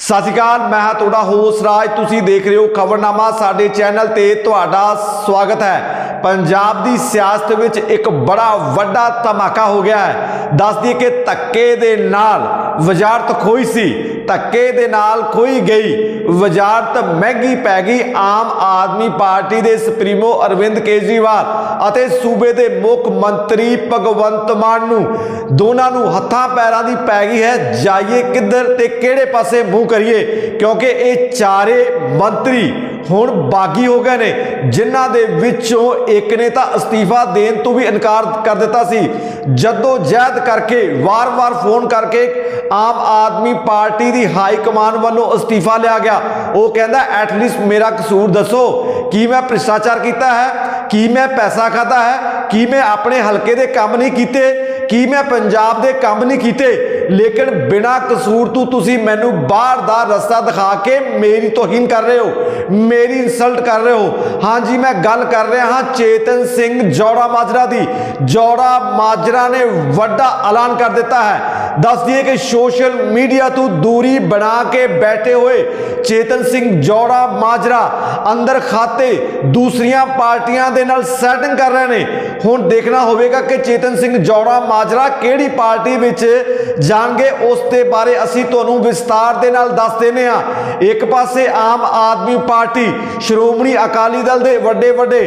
ਸਤਿ ਸ਼੍ਰੀ ਅਕਾਲ, ਮੈਂ ਹਾਂ ਤੁਹਾਡਾ ਹੋਸ ਰਾਜ। ਤੁਸੀਂ ਦੇਖ ਰਹੇ ਹੋ ਖਬਰਨਾਮਾ, ਸਾਡੇ ਚੈਨਲ ਤੇ ਤੁਹਾਡਾ ਸਵਾਗਤ ਹੈ। ਪੰਜਾਬ ਦੀ ਸਿਆਸਤ ਵਿੱਚ ਇੱਕ ਬੜਾ ਵੱਡਾ ਧਮਾਕਾ ਹੋ ਗਿਆ ਹੈ। ਦੱਸਦੀ ਕਿ ਧੱਕੇ ਦੇ ਨਾਲ ਵਜ਼ਾਰਤ ਖੋਈ ਸੀ। ਧੱਕੇ ਦੇ ਨਾਲ ਖੋਈ ਗਈ। ਵਜ਼ਾਰਤ ਮਹਿੰਗੀ ਪੈ ਗਈ। ਆਮ ਆਦਮੀ ਪਾਰਟੀ ਦੇ ਸੁਪਰੀਮੋ ਅਰਵਿੰਦ ਕੇਜਰੀਵਾਲ ਅਤੇ ਸੂਬੇ ਦੇ ਮੁੱਖ ਮੰਤਰੀ ਭਗਵੰਤ ਮਾਨ ਨੂੰ। ਦੋਨਾਂ ਨੂੰ ਹੱਥਾਂ ਪੈਰਾਂ ਦੀ ਪੈ ਗਈ ਹੈ। ਜਾਈਏ ਕਿੱਧਰ ਤੇ ਕਿਹੜੇ ਪਾਸੇ ਮੂੰਹ ਕਰੀਏ, ਕਿਉਂਕਿ ਇਹ ਚਾਰੇ ਮੰਤਰੀ ਹੁਣ ਬਾਗੀ ਹੋ ਗਏ ਨੇ। ਜਿਨ੍ਹਾਂ ਦੇ ਵਿੱਚੋਂ ਇੱਕ ਨੇ ਤਾਂ ਅਸਤੀਫਾ ਦੇਣ ਤੋਂ ਵੀ ਇਨਕਾਰ ਕਰ ਦਿੱਤਾ ਸੀ। ਜਦੋਂ ਜਹਿਦ ਕਰਕੇ ਵਾਰ-ਵਾਰ ਫੋਨ ਕਰਕੇ ਆਮ ਆਦਮੀ ਪਾਰਟੀ ਦੀ ਹਾਈ ਕਮਾਨ ਵੱਲੋਂ ਅਸਤੀਫਾ ਲਿਆ ਗਿਆ, ਉਹ ਕਹਿੰਦਾ ਐਟਲੀਸਟ ਮੇਰਾ ਕਸੂਰ ਦੱਸੋ। ਕੀ ਮੈਂ ਭ੍ਰਿਸ਼ਟਾਚਾਰ ਕੀਤਾ ਹੈ? ਕੀ ਮੈਂ ਪੈਸਾ ਖਾਦਾ ਹੈ? ਕੀ ਮੈਂ ਆਪਣੇ ਹਲਕੇ ਦੇ ਕੰਮ ਨਹੀਂ ਕੀਤੇ? ਕੀ ਮੈਂ ਪੰਜਾਬ ਦੇ ਕੰਮ ਨਹੀਂ ਕੀਤੇ? ਲੇਕਿਨ ਬਿਨਾ ਕਸੂਰ ਤੋਂ ਤੁਸੀਂ ਮੈਨੂੰ ਬਾਹਰ ਦਾ ਰਸਤਾ ਦਿਖਾ ਕੇ ਮੇਰੀ ਤੋਹੀਨ ਕਰ ਰਹੇ ਹੋ, ਮੇਰੀ ਇਨਸਲਟ ਕਰ ਰਹੇ ਹੋ। ਹਾਂਜੀ, ਮੈਂ ਗੱਲ ਕਰ ਰਿਹਾ ਹਾਂ ਚੇਤਨ ਸਿੰਘ ਜੋੜਾ ਮਾਜਰਾ ਦੀ। ਜੋੜਾ ਮਾਜਰਾ ਨੇ ਵੱਡਾ ਐਲਾਨ ਕਰ ਦਿੱਤਾ ਹੈ। ਦੱਸ ਦਈਏ ਕਿ ਸੋਸ਼ਲ ਮੀਡੀਆ ਤੋਂ ਦੂਰੀ ਬਣਾ ਕੇ ਬੈਠੇ ਹੋਏ ਚੇਤਨ ਸਿੰਘ ਜੋੜਾ ਮਾਜਰਾ ਅੰਦਰ ਖਾਤੇ ਦੂਸਰੀਆਂ ਪਾਰਟੀਆਂ ਦੇ ਨਾਲ ਸੈਟਿੰਗ ਕਰ ਰਹੇ ਨੇ। ਹੁਣ ਦੇਖਣਾ ਹੋਵੇਗਾ ਕਿ ਚੇਤਨ ਸਿੰਘ ਜੋੜਾ ਮਾਜਰਾ ਕਿਹੜੀ ਪਾਰਟੀ ਵਿੱਚ ਜਾ ਜਾਣਗੇ ਉਸ ਦੇ ਬਾਰੇ ਅਸੀਂ ਤੁਹਾਨੂੰ ਵਿਸਤਾਰ ਦੇ ਨਾਲ ਦੱਸ ਦਿੰਦੇ ਹਾਂ। ਇੱਕ ਪਾਸੇ ਆਮ ਆਦਮੀ ਪਾਰਟੀ, ਸ਼੍ਰੋਮਣੀ ਅਕਾਲੀ ਦਲ ਦੇ ਵੱਡੇ ਵੱਡੇ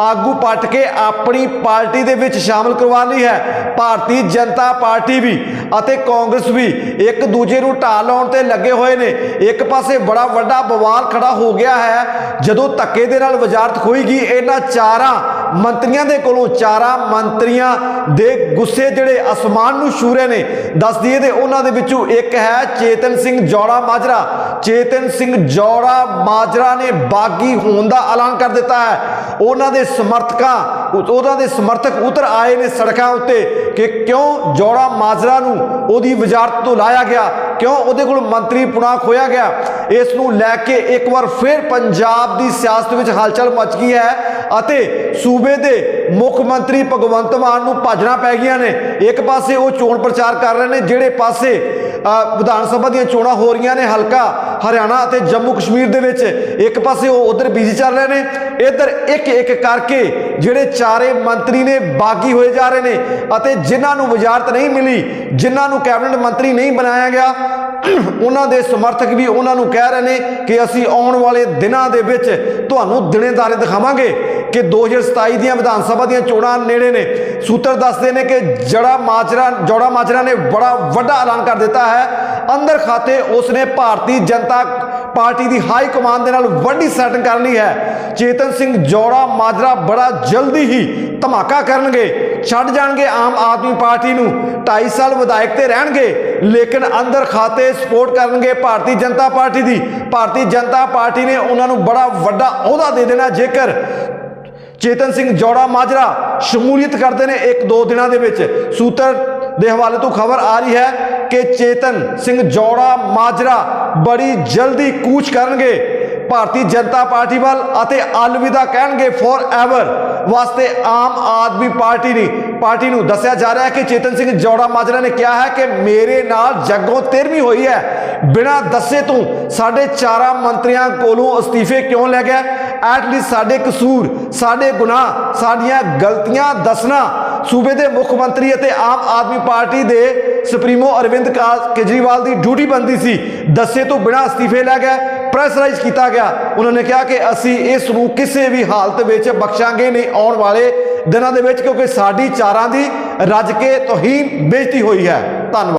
ਆਗੂ ਪੱਟ ਕੇ ਆਪਣੀ ਪਾਰਟੀ ਦੇ ਵਿੱਚ ਸ਼ਾਮਲ ਕਰਵਾ ਲਈ ਹੈ। ਭਾਰਤੀ ਜਨਤਾ ਪਾਰਟੀ ਵੀ ਅਤੇ ਕਾਂਗਰਸ ਵੀ ਇੱਕ ਦੂਜੇ ਨੂੰ ਢਾਹ ਲਾਉਣ ਤੇ ਲੱਗੇ ਹੋਏ ਨੇ। ਇੱਕ ਪਾਸੇ ਬੜਾ ਵੱਡਾ ਬਵਾਲ ਖੜਾ ਹੋ ਗਿਆ ਹੈ। ਜਦੋਂ ਧੱਕੇ ਦੇ ਨਾਲ ਵਜ਼ਾਰਤ ਖੋਈਗੀ ਇਹਨਾਂ ਚਾਰਾਂ ਮੰਤਰੀਆਂ ਦੇ ਕੋਲੋਂ ਚਾਰਾਂ ਮੰਤਰੀਆਂ ਦੇ ਗੁੱਸੇ ਜਿਹੜੇ ਅਸਮਾਨ ਨੂੰ ਛੂਰੇ ਨੇ। ਦੱਸ ਦਈਏ ਤੇ ਉਹਨਾਂ ਦੇ ਵਿੱਚੋਂ ਇੱਕ ਹੈ ਚੇਤਨ ਸਿੰਘ ਜੋੜਾ ਮਾਜਰਾ। ਚੇਤਨ ਸਿੰਘ ਜੋੜਾ ਮਾਜਰਾ ਨੇ ਬਾਗੀ ਹੋਣ ਦਾ ਐਲਾਨ ਕਰ ਦਿੱਤਾ ਹੈ। ਉਹਨਾਂ ਦੇ ਸਮਰਥਕਾਂ ਉਹ- ਉਹਨਾਂ ਦੇ ਸਮਰਥਕ ਉਤਰ ਆਏ ਨੇ ਸੜਕਾਂ ਉੱਤੇ ਕਿ ਕਿਉਂ ਜੋੜਾ ਮਾਜਰਾ ਨੂੰ ਉਹਦੀ ਵਜ਼ਾਰਤ ਤੋਂ ਲਾਇਆ ਗਿਆ, ਕਿਉਂ ਉਹਦੇ ਕੋਲ ਮੰਤਰੀ ਪੁਣਾ ਖੋਇਆ ਗਿਆ। ਇਸ ਨੂੰ ਲੈ ਕੇ ਇੱਕ ਵਾਰ ਫਿਰ ਪੰਜਾਬ ਦੀ ਸਿਆਸਤ ਵਿੱਚ ਹਲਚਲ ਮਚ ਗਈ ਹੈ। ਅਤੇ ਸੂਬੇ ਦੇ ਮੁੱਖ ਮੰਤਰੀ ਭਗਵੰਤ ਮਾਨ ਨੂੰ ਭਾਜਣਾ ਪੈ ਗਈਆਂ ਨੇ। ਇੱਕ ਪਾਸੇ ਉਹ ਚੋਣ ਪ੍ਰਚਾਰ ਕਰ ਰਹੇ ਨੇ, ਜਿਹੜੇ ਪਾਸੇ ਵਿਧਾਨ ਸਭਾ ਦੀਆਂ ਚੋਣਾਂ ਹੋ ਰਹੀਆਂ ਨੇ ਹਲਕਾ ਹਰਿਆਣਾ ਅਤੇ ਜੰਮੂ ਕਸ਼ਮੀਰ ਦੇ ਵਿੱਚ ਇੱਕ ਪਾਸੇ ਉਹ ਉਧਰ ਬਿਜ਼ੀ ਚੱਲ ਰਹੇ ਨੇ, ਇੱਧਰ ਇੱਕ ਇੱਕ ਕਰਕੇ ਜਿਹੜੇ ਚਾਰੇ ਮੰਤਰੀ ਨੇ ਬਾਗੀ ਹੋਏ ਜਾ ਰਹੇ ਨੇ ਅਤੇ ਜਿਨ੍ਹਾਂ ਨੂੰ ਵਜ਼ਾਰਤ ਨਹੀਂ ਮਿਲੀ, ਜਿਨ੍ਹਾਂ ਨੂੰ ਕੈਬਨਿਟ ਮੰਤਰੀ ਨਹੀਂ ਬਣਾਇਆ ਗਿਆ, ਉਹਨਾਂ ਦੇ ਸਮਰਥਕ ਵੀ ਉਹਨਾਂ ਨੂੰ ਕਹਿ ਰਹੇ ਨੇ ਕਿ ਅਸੀਂ ਆਉਣ ਵਾਲੇ ਦਿਨਾਂ ਦੇ ਵਿੱਚ ਤੁਹਾਨੂੰ ਦਿਨੇਦਾਰੇ ਦਿਖਾਵਾਂਗੇ ਕਿ 2027 ਦੀਆਂ ਵਿਧਾਨ ਸਭਾ ਦੀਆਂ ਚੋਣਾਂ ਨੇੜੇ ਨੇ। ਸੂਤਰ ਦੱਸਦੇ ਨੇ ਕਿ ਜੜਾ ਮਾਜਰਾ ਜੋੜਾ ਮਾਜਰਾ ਨੇ ਬੜਾ ਵੱਡਾ ਐਲਾਨ ਕਰ ਦਿੱਤਾ ਹੈ। ਅੰਦਰ ਖਾਤੇ ਉਸਨੇ ਭਾਰਤੀ ਜਨਤਾ ਪਾਰਟੀ ਦੀ ਹਾਈ ਕਮਾਂਡ ਦੇ ਨਾਲ ਵੱਡੀ ਸੈਟਿੰਗ ਕਰ ਲਈ ਹੈ। ਚੇਤਨ ਸਿੰਘ ਜੋੜਾ ਮਾਜਰਾ ਬੜਾ ਜਲਦੀ ਹੀ ਧਮਾਕਾ ਕਰਨਗੇ। ਛੱਡ ਜਾਣਗੇ ਆਮ ਆਦਮੀ ਪਾਰਟੀ ਨੂੰ। 2.5 ਸਾਲ ਵਿਧਾਇਕ ਤੇ ਰਹਿਣਗੇ, ਲੇਕਿਨ ਅੰਦਰ ਖਾਤੇ ਸਪੋਰਟ ਕਰਨਗੇ ਭਾਰਤੀ ਜਨਤਾ ਪਾਰਟੀ ਦੀ। ਭਾਰਤੀ ਜਨਤਾ ਪਾਰਟੀ ਨੇ ਉਹਨਾਂ ਨੂੰ ਬੜਾ ਵੱਡਾ ਅਹੁਦਾ ਦੇ ਦੇਣਾ। ਜੇਕਰ ਚੇਤਨ ਸਿੰਘ ਜੋੜਾ ਮਾਜਰਾ ਸ਼ਮੂਲੀਅਤ ਕਰਦੇ ਨੇ ਇੱਕ ਦੋ ਦਿਨਾਂ ਦੇ ਵਿੱਚ, ਸੂਤਰ ਦੇ ਹਵਾਲੇ ਤੋਂ ਖਬਰ ਆ ਰਹੀ ਹੈ ਕਿ ਚੇਤਨ ਸਿੰਘ ਜੋੜਾ ਮਾਜਰਾ ਬੜੀ ਜਲਦੀ ਕੂਚ ਕਰਨਗੇ। ਭਾਰਤੀ ਜਨਤਾ ਪਾਰਟੀ ਵੱਲ ਅਤੇ ਅਲਵਿਦਾ ਕਹਿਣਗੇ ਫੋਰ ਐਵਰ ਵਾਸਤੇ ਆਮ ਆਦਮੀ ਪਾਰਟੀ ਨੇ ਪਾਰਟੀ ਨੂੰ ਦੱਸਿਆ ਜਾ ਰਿਹਾ ਹੈ ਕਿ ਚੇਤਨ ਸਿੰਘ ਜੋੜਾ ਮਾਜਰਾ ਨੇ ਕਿਹਾ ਹੈ ਕਿ ਮੇਰੇ ਨਾਲ ਜੱਗੋਂ 13ਵੀਂ ਹੋਈ ਹੈ। ਬਿਨਾਂ ਦੱਸੇ ਤੋਂ ਸਾਡੇ ਚਾਰਾਂ ਮੰਤਰੀਆਂ ਕੋਲੋਂ ਅਸਤੀਫੇ ਕਿਉਂ ਲੈ ਗਿਆ? ਐਟਲੀਸਟ ਸਾਡੇ ਕਸੂਰ, ਸਾਡੇ ਗੁਨਾਹ, ਸਾਡੀਆਂ ਗਲਤੀਆਂ ਦੱਸਣਾ ਸੂਬੇ ਦੇ ਮੁੱਖ ਮੰਤਰੀ ਅਤੇ ਆਮ ਆਦਮੀ ਪਾਰਟੀ ਦੇ ਸੁਪਰੀਮੋ ਅਰਵਿੰਦ ਕਾ- ਕੇਜਰੀਵਾਲ ਦੀ ਡਿਊਟੀ ਬੰਦੀ ਸੀ। ਦੱਸੇ ਤੋਂ ਬਿਨਾਂ ਅਸਤੀਫੇ ਲੈ ਗਏ, ਪ੍ਰੈਸਰਾਈਜ਼ ਕੀਤਾ ਗਿਆ। ਉਹਨਾਂ ਨੇ ਕਿਹਾ ਕਿ ਅਸੀਂ ਇਸ ਨੂੰ ਕਿਸੇ ਵੀ ਹਾਲਤ ਵਿੱਚ ਬਖਸ਼ਾਂਗੇ ਨਹੀਂ ਆਉਣ ਵਾਲੇ ਦਿਨਾਂ ਦੇ ਵਿੱਚ, ਕਿਉਂਕਿ ਸਾਡੀ ਚਾਰਾਂ ਦੀ ਰੱਜ ਕੇ ਤੋਹੀਨ ਬੇਇੱਜ਼ਤੀ ਹੋਈ ਹੈ। ਧੰਨਵਾਦ।